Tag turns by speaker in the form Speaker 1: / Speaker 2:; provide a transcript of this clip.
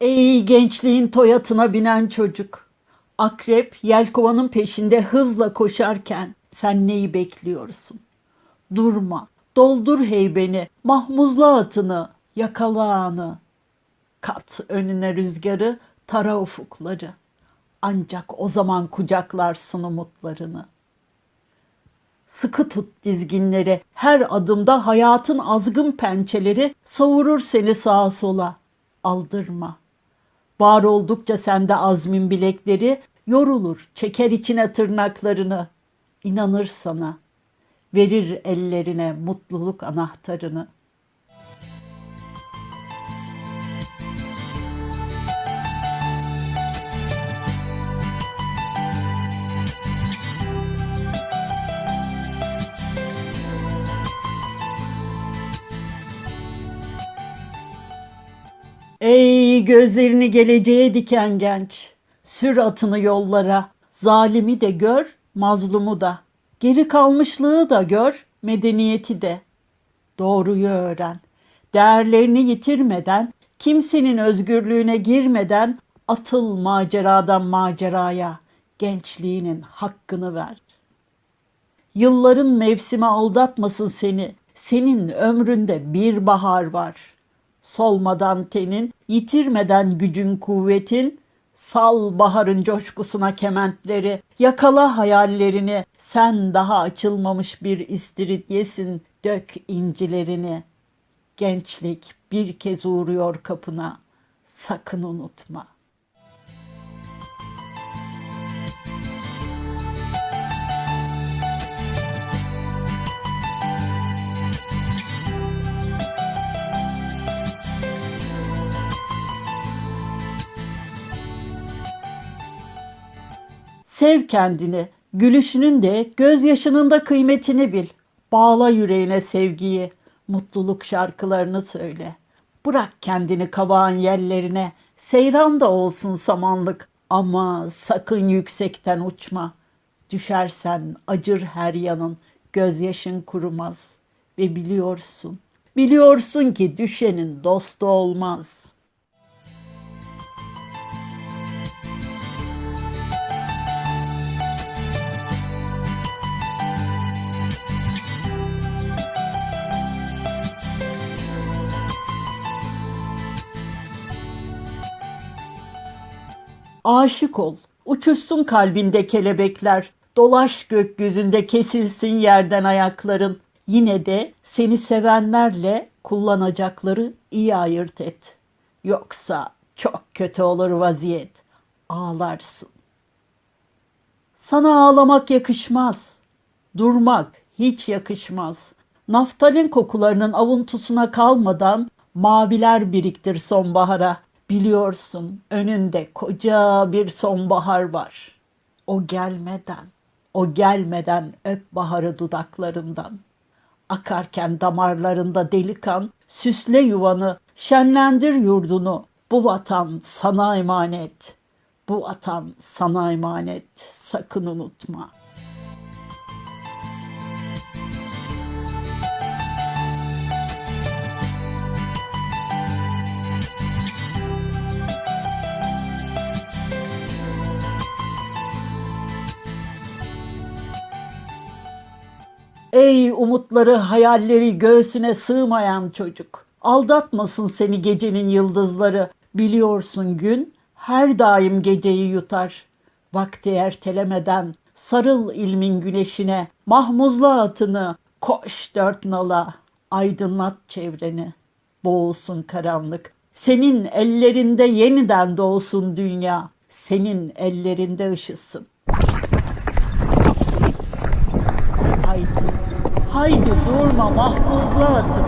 Speaker 1: Ey gençliğin toyatına binen çocuk. Akrep yelkovanın peşinde hızla koşarken sen neyi bekliyorsun? Durma, doldur heybeni, mahmuzla atını, yakala anı. Kat önüne rüzgarı, tara ufukları. Ancak o zaman kucaklarsın umutlarını. Sıkı tut dizginleri, her adımda hayatın azgın pençeleri savurur seni sağa sola. Aldırma. Var oldukça sende azmin bilekleri, yorulur, çeker içine tırnaklarını. İnanır sana, verir ellerine mutluluk anahtarını. Ey gözlerini geleceğe diken genç, sür atını yollara, zalimi de gör, mazlumu da, geri kalmışlığı da gör, medeniyeti de. Doğruyu öğren, değerlerini yitirmeden, kimsenin özgürlüğüne girmeden atıl maceradan maceraya, gençliğinin hakkını ver. Yılların mevsimi aldatmasın seni. Senin ömründe bir bahar var. Solmadan tenin, yitirmeden gücün kuvvetin, sal baharın coşkusuna kementleri, yakala hayallerini, sen daha açılmamış bir istiridyesin, dök incilerini. Gençlik bir kez uğruyor kapına, sakın unutma.'' Sev kendini, gülüşünün de, gözyaşının da kıymetini bil. Bağla yüreğine sevgiyi, mutluluk şarkılarını söyle. Bırak kendini kabağın yerlerine, seyran da olsun samanlık ama sakın yüksekten uçma. Düşersen acır her yanın, gözyaşın kurumaz ve biliyorsun, biliyorsun ki düşenin dostu olmaz.'' Aşık ol, uçuşsun kalbinde kelebekler, dolaş gökyüzünde kesilsin yerden ayakların. Yine de seni sevenlerle kullanacakları iyi ayırt et. Yoksa çok kötü olur vaziyet. Ağlarsın. Sana ağlamak yakışmaz. Durmak hiç yakışmaz. Naftalin kokularının avuntusuna kalmadan maviler biriktir sonbahara. Biliyorsun önünde koca bir sonbahar var. O gelmeden, o gelmeden öp baharı dudaklarından. Akarken damarlarında delikan, süsle yuvanı, şenlendir yurdunu. Bu vatan sana emanet. Bu vatan sana emanet. Sakın unutma.'' Ey umutları, hayalleri göğsüne sığmayan çocuk. Aldatmasın seni gecenin yıldızları. Biliyorsun gün her daim geceyi yutar. Vakti ertelemeden sarıl ilmin güneşine. Mahmuzla atını, koş dört nala. Aydınlat çevreni. Boğulsun karanlık. Senin ellerinde yeniden doğsun dünya. Senin ellerinde ışısın. Haydi, durma mahfuzlu atım.